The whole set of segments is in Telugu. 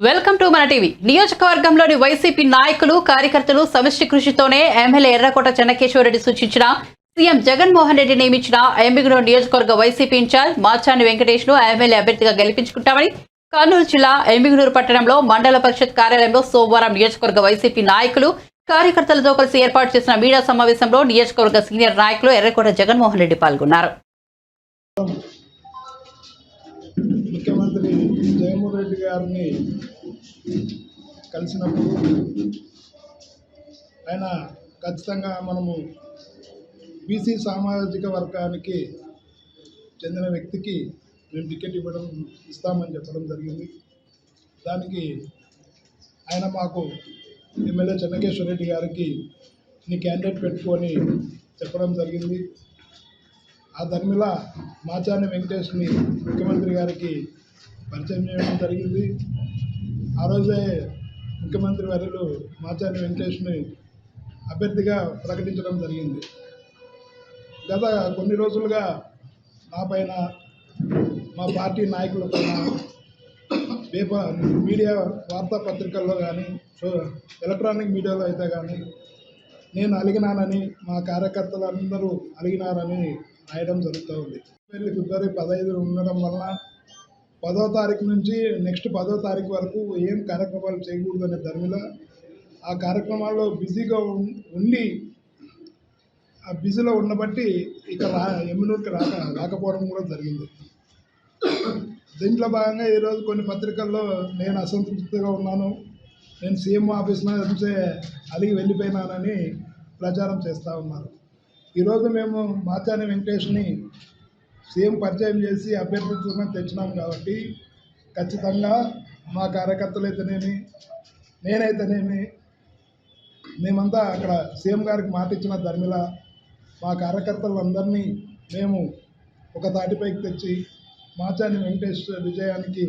వెల్కమ్ టు మన టీవీ. నియోజకవర్గంలోని వైసీపీ నాయకులు కార్యకర్తలు సమిష్టి కృషితోనే ఎమ్మెల్యే ఎర్రకోట చెన్నకేశ్వరరెడ్డి సూచించిన సీఎం జగన్మోహన్ రెడ్డి నియమించిన ఎంబిగనూరు నియోజకవర్గ వైసీపీ ఇన్ఛార్జ్ మాచాని వెంకటేష్ను ఎమ్మెల్యే అభ్యర్థిగా గెలిపించుకుంటామని కర్నూలు జిల్లా ఎంబిగనూరు పట్టణంలో మండల పరిషత్ కార్యాలయంలో సోమవారం నియోజకవర్గ వైసీపీ నాయకులు కార్యకర్తలతో కలిసి ఏర్పాటు చేసిన మీడియా సమావేశంలో నియోజకవర్గ సీనియర్ నాయకులు ఎర్రకోట జగన్మోహన్ రెడ్డి పాల్గొన్నారు. ముఖ్యమంత్రి జగన్మోహన్ రెడ్డి గారిని కలిసినప్పుడు ఆయన ఖచ్చితంగా మనము బీసీ సామాజిక వర్గానికి చెందిన వ్యక్తికి మేము టికెట్ ఇవ్వడం ఇస్తామని చెప్పడం జరిగింది. దానికి ఆయన మాకు ఎమ్మెల్యే చెన్నకేశ్వర రెడ్డి గారికి నీ క్యాండిడేట్ పెట్టుకొని చెప్పడం జరిగింది. ఆ ధర్మిల మాచాని వెంకటేష్ని ముఖ్యమంత్రి గారికి పరిచయం చేయడం జరిగింది. ఆ రోజే ముఖ్యమంత్రి వర్యులు మాచాని వెంకటేష్ని అభ్యర్థిగా ప్రకటించడం జరిగింది. గత కొన్ని రోజులుగా నా పైన మా పార్టీ నాయకుల పైన పేపర్ మీడియా వార్తాపత్రికల్లో కానీ సో ఎలక్ట్రానిక్ మీడియాలో అయితే కానీ నేను అలిగినానని మా కార్యకర్తలు అందరూ అలిగినారని రాయడం జరుగుతూ ఉంది. ఫిబ్రవరి పదహైదు ఉండడం వలన పదో తారీఖు నుంచి నెక్స్ట్ పదో తారీఖు వరకు ఏం కార్యక్రమాలు చేయకూడదనే ధర్మిల ఆ కార్యక్రమాల్లో బిజీగా ఉం- ఉండి ఆ బిజీలో ఉన్న బట్టి ఇక్కడ రా ఎమ్మెనూరుకి రాక రాకపోవడం కూడా జరిగింది. దీంట్లో భాగంగా ఈరోజు కొన్ని పత్రికల్లో నేను అసంతృప్తిగా ఉన్నాను. నేను సీఎం ఆఫీస్ నుంచే అలిగి వెళ్ళిపోయినానని ప్రచారం చేస్తూ ఉన్నారు. ఈరోజు మేము మాచాని వెంకటేష్ని సీఎం పరిచయం చేసి అభ్యర్థిత్వం తెచ్చినాం కాబట్టి ఖచ్చితంగా మా కార్యకర్తలు అయితేనేమి నేనైతేనేమి మేమంతా అక్కడ సీఎం గారికి మాట ఇచ్చిన ధర్మిల మా కార్యకర్తలందరినీ మేము ఒక తాటిపైకి తెచ్చి మాచాని వెంకటేష్ విజయానికి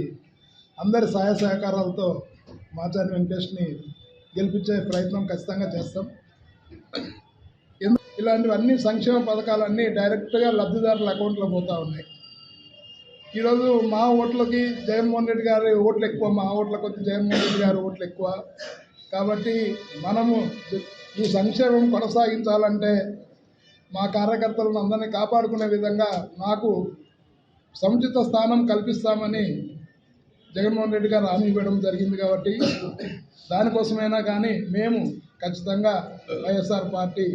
అందరి సహాయ సహకారాలతో మాచాని వెంకటేష్ని గెలిపించే ప్రయత్నం ఖచ్చితంగా చేస్తాం. ఇలాంటివన్నీ సంక్షేమ పథకాలన్నీ డైరెక్ట్గా లబ్ధిదారుల అకౌంట్లో పోతూ ఉన్నాయి. ఈరోజు మా ఓట్లకి జగన్మోహన్ రెడ్డి గారి ఓట్లు ఎక్కువ మా ఓట్ల కొద్ది జగన్మోహన్ రెడ్డి గారి ఓట్లు ఎక్కువ. కాబట్టి మనము ఈ సంక్షేమం కొనసాగించాలంటే మా కార్యకర్తలను అందరినీ కాపాడుకునే విధంగా నాకు సముచిత స్థానం కల్పిస్తామని జగన్మోహన్ రెడ్డి గారు హామీ ఇవ్వడం జరిగింది కాబట్టి దానికోసమైనా కానీ మేము ఖచ్చితంగా వైఎస్ఆర్ పార్టీ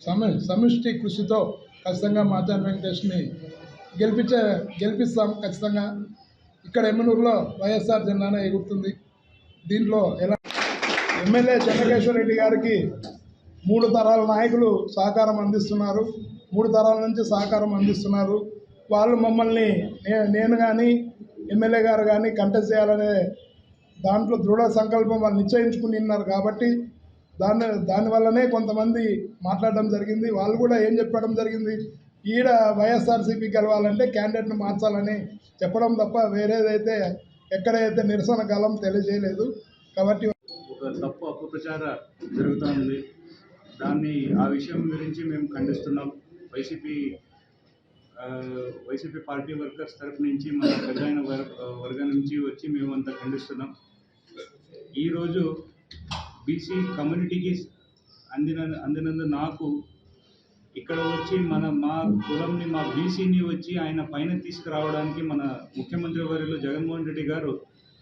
సమి సమిష్టి కృషితో ఖచ్చితంగా మాచాన్ వెంకటేష్ని గెలిపించే గెలిపిస్తాం ఖచ్చితంగా. ఇక్కడ ఎమ్మెనూరులో వైఎస్ఆర్ జెండానే ఎగురుతుంది. దీంట్లో ఎలా ఎమ్మెల్యే చెన్నకేశ్వర రెడ్డి గారికి మూడు తరాల నాయకులు సహకారం అందిస్తున్నారు. మూడు తరాల నుంచి సహకారం అందిస్తున్నారు. వాళ్ళు మమ్మల్ని నేను కానీ ఎమ్మెల్యే గారు కానీ కంటెస్ట్ చేయాలనే దాంట్లో దృఢ సంకల్పం వాళ్ళు నిశ్చయించుకుని ఉన్నారు కాబట్టి దాని దానివల్లనే కొంతమంది మాట్లాడడం జరిగింది. వాళ్ళు కూడా ఏం చెప్పడం జరిగింది? ఈడ వైఎస్ఆర్సీపీ గెలవాలంటే క్యాండిడేట్ని మార్చాలని చెప్పడం తప్ప వేరేదైతే ఎక్కడైతే నిరసన కాలం తెలియజేయలేదు. కాబట్టి ఒక తప్పు అపప్రచార జరుగుతూ ఉంది దాన్ని ఆ విషయం గురించి మేము ఖండిస్తున్నాం. వైసీపీ వైసీపీ పార్టీ వర్కర్స్ తరఫు నుంచి మన పెద్దయిన వర్గం నుంచి వచ్చి మేము అంతా ఖండిస్తున్నాం. ఈరోజు బీసీ కమ్యూనిటీకి అందిన అందినందు నాకు ఇక్కడ వచ్చి మన మా కులంని మా బీసీని వచ్చి ఆయన పైన తీసుకురావడానికి మన ముఖ్యమంత్రి వర్యులు జగన్మోహన్ రెడ్డి గారు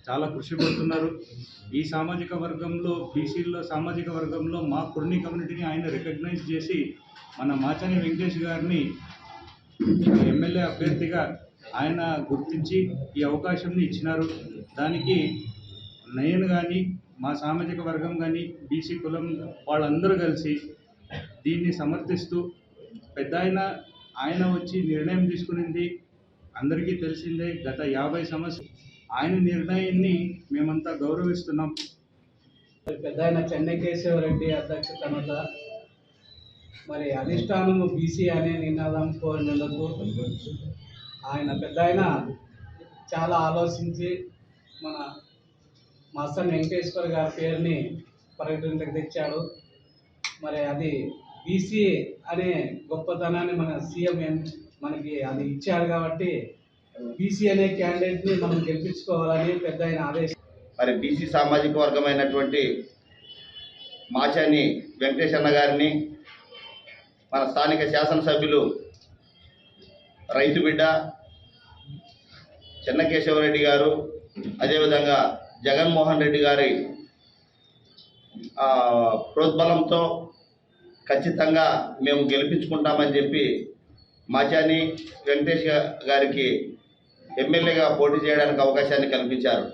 చాలా కృషి పడుతున్నారు. ఈ సామాజిక వర్గంలో బీసీలో సామాజిక వర్గంలో మా కుర్ని కమ్యూనిటీని ఆయన రికగ్నైజ్ చేసి మన మాచని వెంకటేష్ గారిని ఎమ్మెల్యే అభ్యర్థిగా ఆయన గుర్తించి ఈ అవకాశంని ఇచ్చినారు. దానికి నేను కానీ మా సామాజిక వర్గం కానీ బీసీ కులం వాళ్ళందరూ కలిసి దీన్ని సమర్థిస్తూ పెద్ద ఆయన ఆయన వచ్చి నిర్ణయం తీసుకునింది. అందరికీ తెలిసిందే గత యాభై సంవత్సరం ఆయన నిర్ణయాన్ని మేమంతా గౌరవిస్తున్నాం. పెద్ద ఆయన చెన్నకేశవరెడ్డి అధ్యక్షతన మరి అధిష్టానము బీసీ అనే నినాదం కోరినందుకు ఆయన పెద్ద ఆయన చాలా ఆలోచించి మన మాస్టర్ వెంకటేశ్వర్ గారి పేరుని పర్యటనకు తెచ్చాడు. మరి అది బీసీ అనే గొప్పతనాన్ని మన సీఎం మనకి అది ఇచ్చాడు కాబట్టి బీసీ అనే క్యాండిడేట్ని మనం గెలిపించుకోవాలని పెద్ద ఆయన ఆదేశం. మరి బీసీ సామాజిక వర్గమైనటువంటి మాచాని వెంకటేశన్న గారిని మన స్థానిక శాసనసభ్యులు రైతు బిడ్డ చెన్నకేశవరెడ్డి గారు అదేవిధంగా జగన్మోహన్ రెడ్డి గారి ప్రోద్బలంతో ఖచ్చితంగా మేము గెలిపించుకుంటామని చెప్పి మాచాని వెంకటేష్ గారికి ఎమ్మెల్యేగా పోటీ చేయడానికి అవకాశాన్ని కల్పించారు.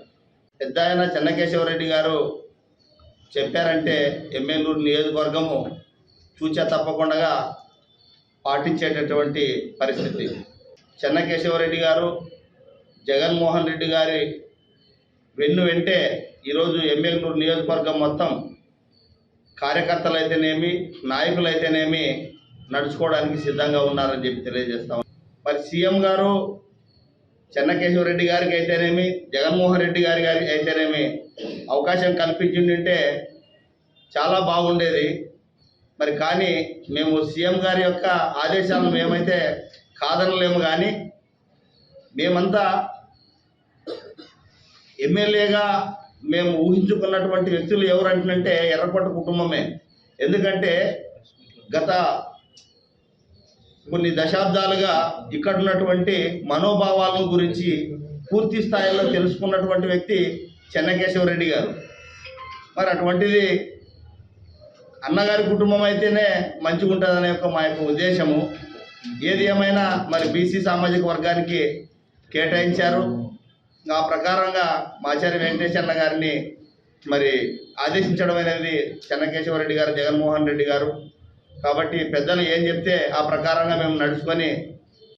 పెద్ద ఆయన చెన్నకేశవరెడ్డి గారు చెప్పారంటే ఎమ్మెల్యూరు నియోజకవర్గము చూచా తప్పకుండా పాటించేటటువంటి పరిస్థితి. చెన్నకేశవరెడ్డి గారు జగన్మోహన్ రెడ్డి గారి వెన్ను వెంటే ఈరోజు ఎమ్మెల్యేలు నియోజకవర్గం మొత్తం కార్యకర్తలు అయితేనేమి నాయకులు అయితేనేమి నడుచుకోవడానికి సిద్ధంగా ఉన్నారని చెప్పి తెలియజేస్తాం మరి సీఎం గారు చెన్నకేశవరెడ్డి గారికి అయితేనేమి జగన్మోహన్ రెడ్డి గారి గారికి అయితేనేమి అవకాశం కల్పించిందంటే చాలా బాగుండేది. మరి కానీ మేము సీఎం గారి యొక్క ఆదేశాలను మేమైతే కాదనలేము కానీ మేమంతా ఎమ్మెల్యేగా మేము ఊహించుకున్నటువంటి వ్యక్తులు ఎవరు ఎవరంటే ఎర్రపట్టు కుటుంబమే. ఎందుకంటే గత కొన్ని దశాబ్దాలుగా ఇక్కడ ఉన్నటువంటి మనోభావాలను గురించి పూర్తి స్థాయిలో తెలుసుకున్నటువంటి వ్యక్తి చెన్నకేశవరెడ్డి గారు. మరి అటువంటిది అన్నగారి కుటుంబం అయితేనే మంచిగా ఉంటుందనే యొక్క మా యొక్క ఉద్దేశము. ఏది ఏమైనా మరి బీసీ సామాజిక వర్గానికి కేటాయించారు. ఆ ప్రకారంగా మాచారి వెంకటేష్ గారిని మరి ఆదేశించడం అనేది చెన్నకేశవరెడ్డి గారు జగన్మోహన్ రెడ్డి గారు. కాబట్టి పెద్దలు ఏం చెప్తే ఆ ప్రకారంగా మేము నడుచుకొని